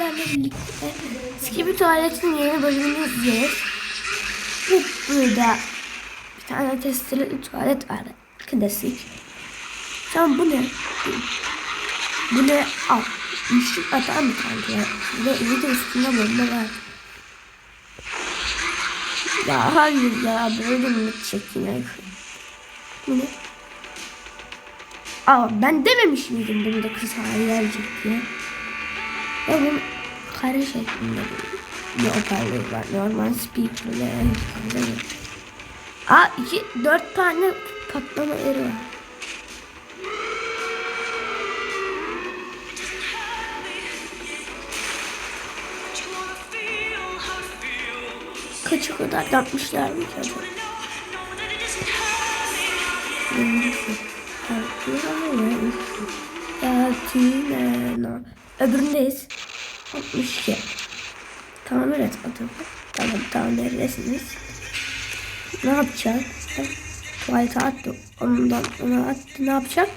sizlerle birlikte Skibi Tuvalet'in yeni bölümünü izleyeceğiz. Bu burada bir tane testereli tuvalet var. Klasik. Tamam bu ne? Bu ne? Al. Işık atan bir tane tuvalet. Ve bir de üstünde bomba var. Ya hayır ya böyle mi çekin Bu ne? Aa ben dememiş miydim bunu da kız gelecek diye. Ve bunun kare şeklinde bir hoparlör var. Normal speakerle. Aa iki dört tane patlama yeri var. Kaça kadar yapmışlar mı ki acaba? Yatina. Öbüründeyiz. 62. Tamam evet atalım. Tamam tamam neredesiniz? Ne yapacak? Tuvalete attı. Ondan ona attı. Ne yapacak?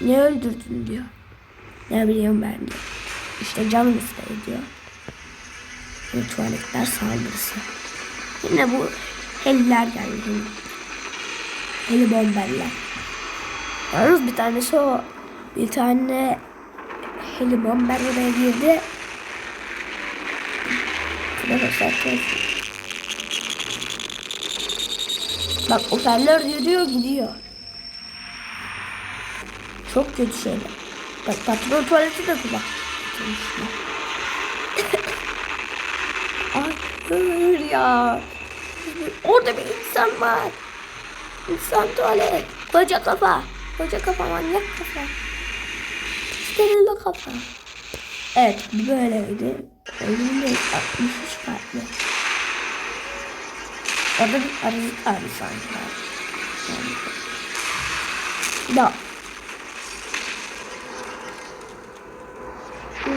Ne öldürdün diyor. Ne bileyim ben de. İşte canım istedi diyor. Bu tuvaletler saldırısı. Yine bu heliler geldi. Heli bomberler. Yalnız bir tanesi o. Bir tane heli bomber oraya girdi. Bak operatör yürüyor gidiyor. Çok kötü şeyler. Bak patron tuvaleti de kulak. Ay hayır ya. Orada bir insan var. İnsan tuvalet. Koca kafa. Koca kafa manyak kafa. Steril kafa. Evet böyleydi. Ölümde 63 farklı. Orada bir arızlık vardı sanki. Da. Ne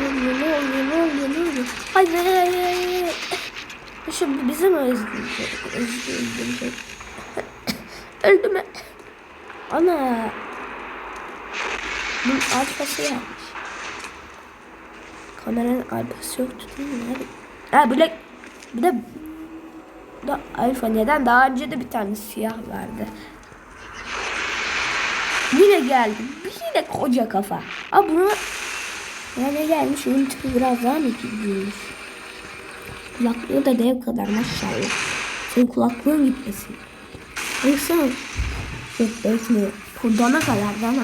oluyor ne oluyor? Hayır. Şu bizi mi özleyecek? Özleyecek. Öldü mü? Ana. Bunun alfası yapmış. Kameranın alfası yoktu değil mi? Ha böyle bir de da alfa neden? Daha önce de bir tane siyah vardı. Yine geldi. Yine koca kafa. Aa bunu yani gelmiş onun tipi biraz daha mı büyümüş? Kulaklığı da dev kadar maşallah. Senin kulaklığın gitmesin. Baksana. Yok belki Kurdana kadar bana.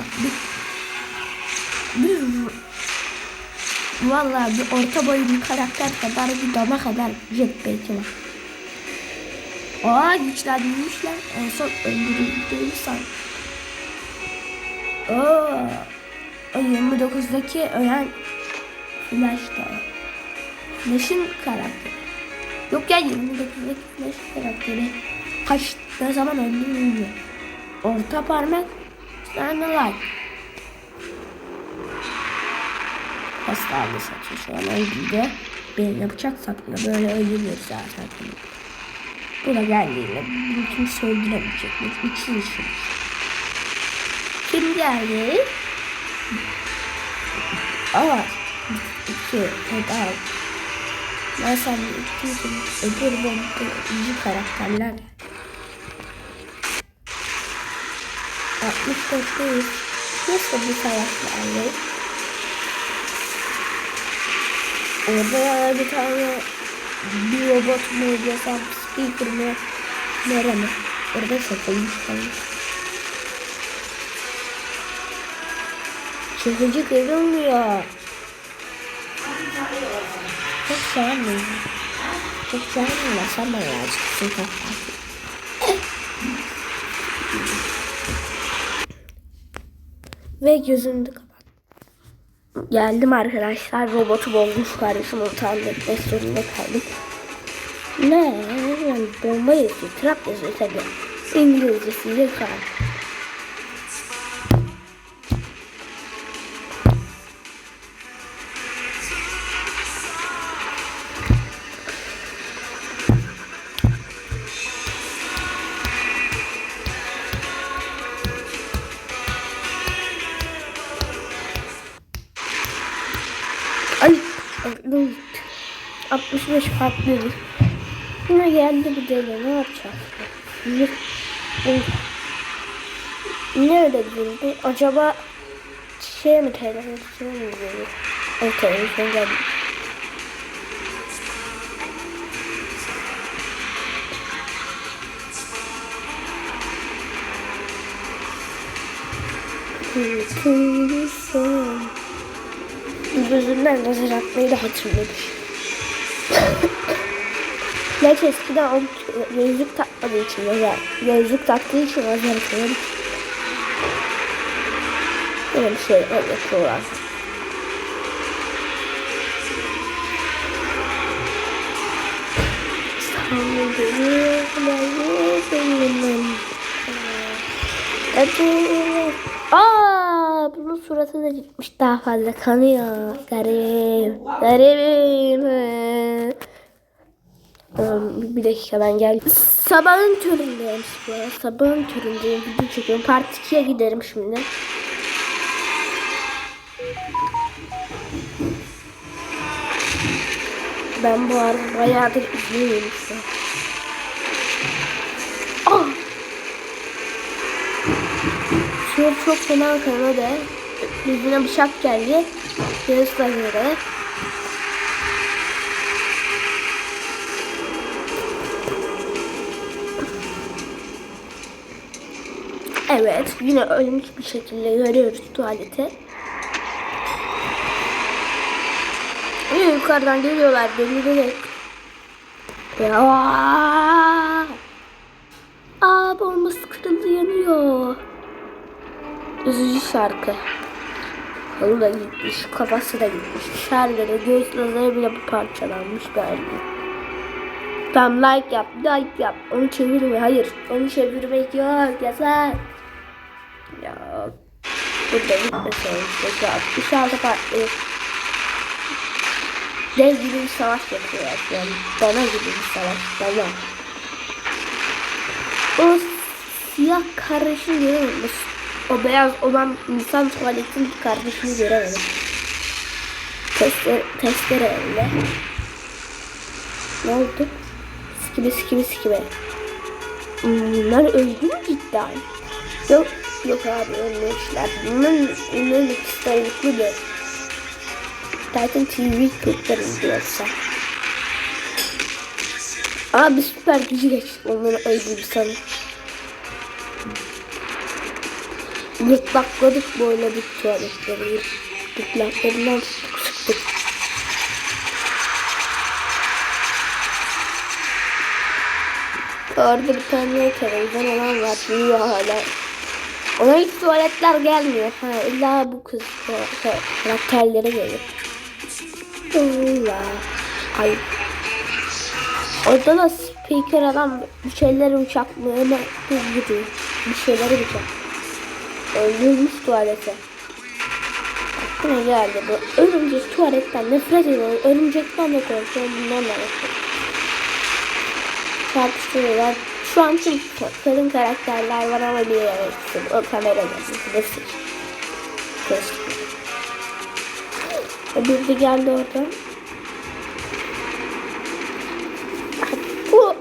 Bir, bir Vallahi bir orta boylu bir karakter kadar bir dama kadar jetpack'i var. Aa güçlendirmişler. En son. Oo. O 29'daki ölen Flash'ta. Flash'ın karakteri. Yok ya 29'daki Flash karakteri. Kaç ne zaman öldürülüyor. Orta parmak tane like. Hastalığı saçıyor şu an öldüğünde beline bıçak saplıyor. Böyle öldürüyor zaten. Bu da geldiğinde bunu kimse öldüremeyecek. Bu iki işin. Kim geldi? Aa, iki, daha. Ben sen öbür bomba, iyi karakterler. 64'teyiz. Nasıl bir savaşlarla? Orada bir tane bir robot mu yasam speaker mı nere mi? Orada satılmış kalmış. Çekici kırılmıyor. Çok sevmiyorum. Çok sevmiyorum. Bana çıksın kapat. Ve kapat. Geldim arkadaşlar. Robotu bozmuş kardeşim. Tamir etmek zorunda kaldım. Ne? Yani bomba yazıyor. Trap yazıyor tabi. İngilizcesiyle kal. 65 farklı. Yine geldi bir deli. Ne yapacağız? Ne, Oy. ne öyle durdu? Acaba şey mi televizyon mu geliyor? Evet televizyon geldi. Gözümden nazar atmayı da hatırlamış. Gerçi eskiden o gözlük takmadığı için nazar, gözlük taktığı için nazar atıyormuş. Böyle bir şey yapıyorlar. Aa, bunun suratı da gitmiş daha fazla kanıyor. Garip. Garibim. Um, bir dakika ben geldim. Sabahın köründeyim bu. Sabahın köründeyim. Video çekiyorum. Part 2'ye giderim şimdi. Ben bu arada bayağıdır izliyorum işte. Ah! Şöyle çok fena kanadı. Yüzüne bıçak geldi. Göğüsle göre. Evet, yine ölmüş bir şekilde görüyoruz tuvaleti. Yine yukarıdan geliyorlar, delirerek. Ya. Aa, bombası kırıldı yanıyor. Üzücü şarkı. Kolu da gitmiş, kafası da gitmiş. Şerleri, göğüs lazeri bile parçalanmış galiba. Tam like yap, like yap. Onu çevirme, hayır. Onu çevirmek yok, yasak. Ya. Burada gitmese işte şu 66 patlıyor. Dev gibi bir savaş yapıyorlar yani. Dana gibi bir savaş, dana. O siyah kardeşini göremedim. O beyaz olan insan tuvaletin kardeşini göremedim. Testere, testere elle. Ne oldu? Sikibi sikibi sikibi. Hmm, Bunlar öldü mü cidden? Yok yok abi ölmemişler. Bunların bunların ikisi dayanıklı da. Titan TV kurtarın diyorsa. Abi süper gücü geçti. Onları öldürdü sanırım. Gırtlakladık boyladık tuvaletleri. Gırtlaklarından tuttuk sıktık. Orada bir tane televizyon olan var. Büyüyor hala. Ona hiç tuvaletler gelmiyor. Ha, illa bu kız şey, karakterlere gelir. Allah. Ay. Orada da speaker adam bir şeyleri uçaklamaya gidiyor. Bir şeyleri uçak. Öldürmüş tuvalete. Aklıma geldi bu. Örümcek tuvaletten nefret ediyorum. Örümcekten de korkuyorum. Bundan da nefret Tartışıyorlar. Şu an tüm kadın karakterler var ama bir yere. O kamerada. Nefret. Keşke. De geldi oradan. Bu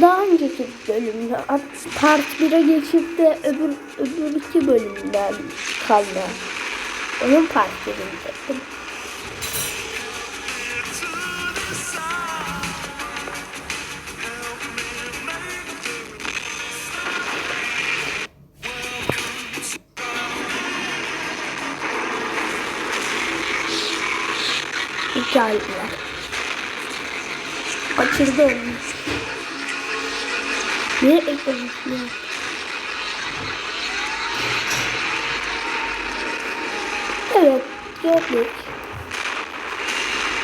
daha önceki bölümde part 1'e geçip de öbür öbür iki bölümden kalma. Onun part 1'inde. Geldiler. Kaçırdı onu. Niye eklemiş ya? Evet, gördük.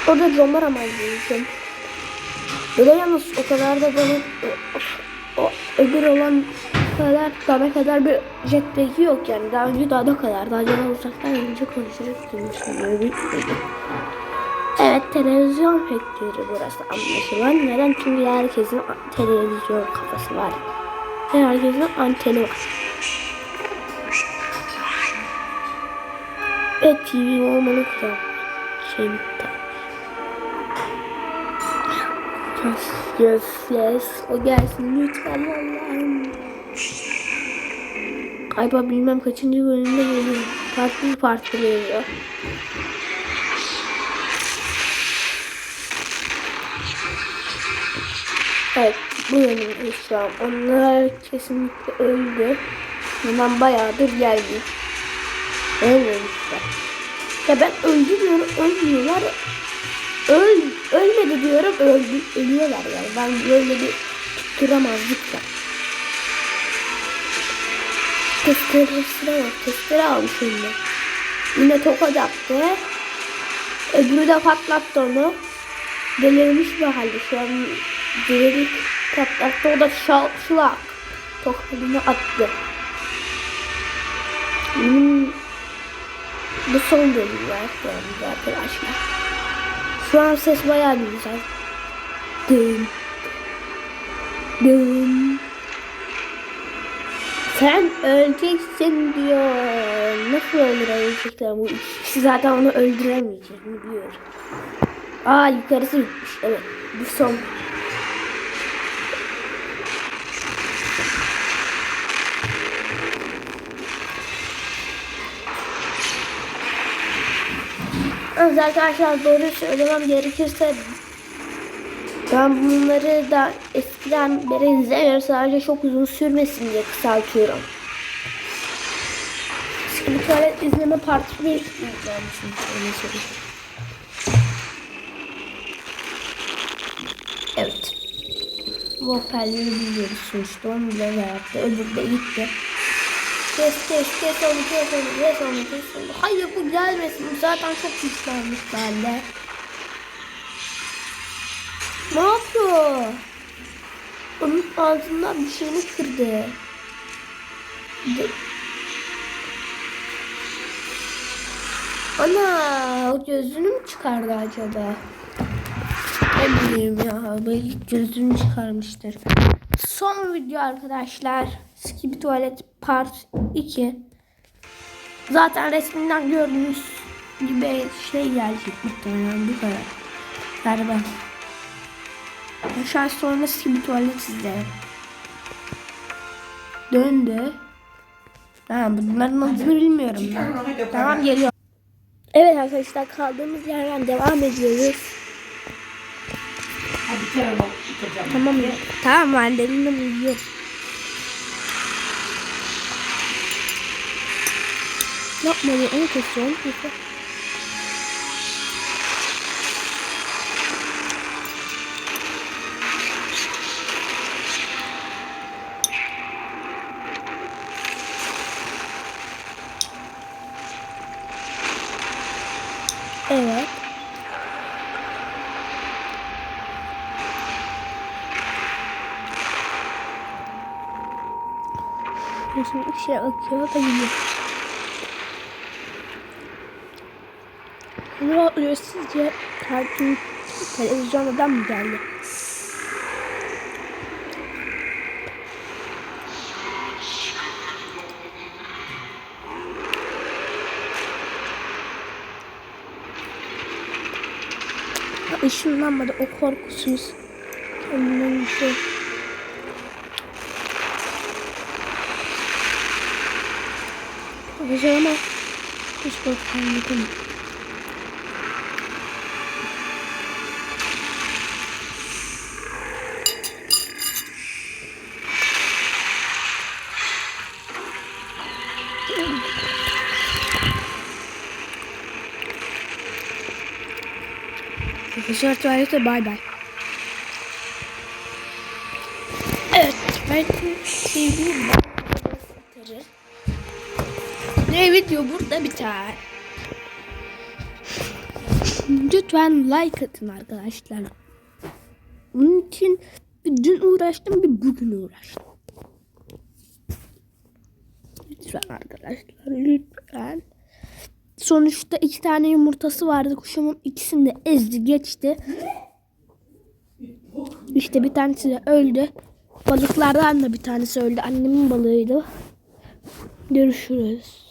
Orada camlar ama diyeceğim. Böyle yalnız o kadar da bana o, o öbür olan kadar bana kadar bir jetpack'i yok yani. Daha önce daha da kadar. Daha acaba uzaktan önce konuşarak duymuştum. Böyle bitmedi. Evet televizyon hackleri burası anlaşılan. Neden? Çünkü herkesin televizyon kafası var. Herkesin anteni var. Ve TV olmalı kral. şey bitti. Yes, yes, yes. O gelsin lütfen Allah'ım. Galiba bilmem kaçıncı bölümde geliyor. Farklı bir geliyor. Evet, bu bölümde şu. Onlar kesinlikle öldü. Bundan bayağıdır gelmiyor. Ölmemişler. Ya ben öldü diyorum, ölmüyorlar. Öl, ölmedi diyorum, öldü, ölüyorlar yani. Ben böyle bir tutturamazlık var. Testeresine bak, testere almış eline. Yine tokat attı. Öbürü de patlattı onu. Delirmiş bir halde şu an delirmiş patlattı. O da şal, şlak. Tokadını attı. Hmm. Bu son bölüm var an arkadaşlar. Şu an ses bayağı güzel. Dın. Dın. Sen öleceksin diyor. Nasıl öldürecekler bu ikisi zaten onu öldüremeyecek mi diyor. Aa yukarısı bitmiş. Evet. Bu son. Evet arkadaşlar doğru söylemem gerekirse ben bunları da eskiden beri izlemiyorum. Sadece çok uzun sürmesin diye kısaltıyorum. Tuvalet izleme partisi bir izlemişim. Evet. Bu hoparlörü biliyoruz sonuçta. Onu bile yaptı. Öbürü de gitti. Kes kes kes onu kes onu kes onu kes onu. Hayır bu gelmesin. Bu zaten çok güçlenmiş bende. Ne yapıyor? Onun ağzından bir şeyini kırdı. De- Ana gözünü mü çıkardı acaba? Ne bileyim ya belki gözünü çıkarmıştır. Son video arkadaşlar. Skip Tuvalet Part 2. Zaten resminden gördüğünüz gibi şey gelecek muhtemelen bu kadar. Galiba. Aşağı sonra Skip Tuvalet izlerim. Döndü. Ha, bunların adını bilmiyorum ben. Tamam geliyor. Evet arkadaşlar kaldığımız yerden devam ediyoruz. Hadi. Tamam. Tamam ben de elimden uyuyor. Yapma ya onu kesiyorum. Evet. Şimdi şey akıyor da gidiyor. Oluyor sizce? Kartun televizyondan mı geldi? Ya Işınlanmadı o korkusuz. Kendinden bir şey. Güzel ama hiç bakalım. Arkadaşlar tuvalete bay bay. Evet ben sevdiğim ne video burada biter. Lütfen like atın arkadaşlar. Bunun için bir dün uğraştım bir bugün uğraştım. Lütfen arkadaşlar lütfen. Sonuçta iki tane yumurtası vardı. Kuşumun ikisini de ezdi geçti. İşte bir tanesi de öldü. Balıklardan da bir tanesi öldü. Annemin balığıydı. Görüşürüz.